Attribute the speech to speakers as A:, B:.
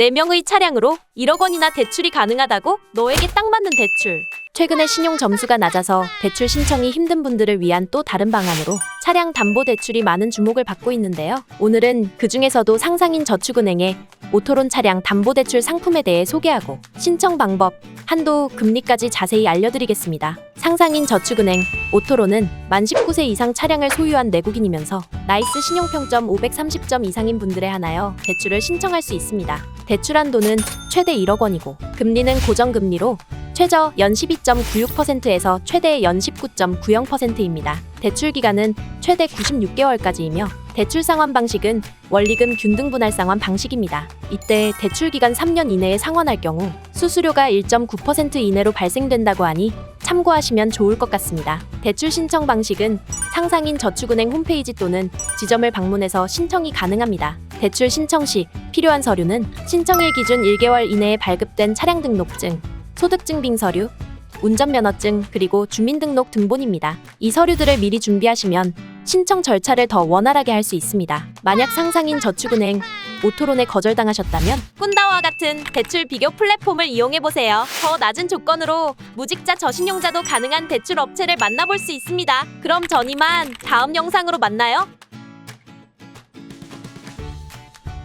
A: 4명의 차량으로 1억 원이나 대출이 가능하다고? 너에게 딱 맞는 대출. 최근에 신용 점수가 낮아서 대출 신청이 힘든 분들을 위한 또 다른 방안으로 차량 담보 대출이 많은 주목을 받고 있는데요. 오늘은 그 중에서도 상상인 저축은행의 오토론 차량 담보 대출 상품에 대해 소개하고 신청 방법, 한도, 금리까지 자세히 알려드리겠습니다. 상상인 저축은행 오토론은 만 19세 이상 차량을 소유한 내국인이면서 나이스 신용평점 530점 이상인 분들에 한하여 대출을 신청할 수 있습니다. 대출 한도는 최대 1억 원이고 금리는 고정금리로 최저 연 12.96%에서 최대 연 19.90%입니다. 대출 기간은 최대 96개월까지이며 대출 상환 방식은 원리금 균등 분할 상환 방식입니다. 이때 대출 기간 3년 이내에 상환할 경우 수수료가 1.9% 이내로 발생된다고 하니 참고하시면 좋을 것 같습니다. 대출 신청 방식은 상상인 저축은행 홈페이지 또는 지점을 방문해서 신청이 가능합니다. 대출 신청 시 필요한 서류는 신청일 기준 1개월 이내에 발급된 차량 등록증, 소득증빙 서류, 운전면허증 그리고 주민등록 등본입니다. 이 서류들을 미리 준비하시면 신청 절차를 더 원활하게 할 수 있습니다. 만약 상상인 저축은행 오토론에 거절당하셨다면 꾼다와 같은 대출 비교 플랫폼을 이용해 보세요. 더 낮은 조건으로 무직자 저신용자도 가능한 대출 업체를 만나볼 수 있습니다. 그럼 전 이만 다음 영상으로 만나요.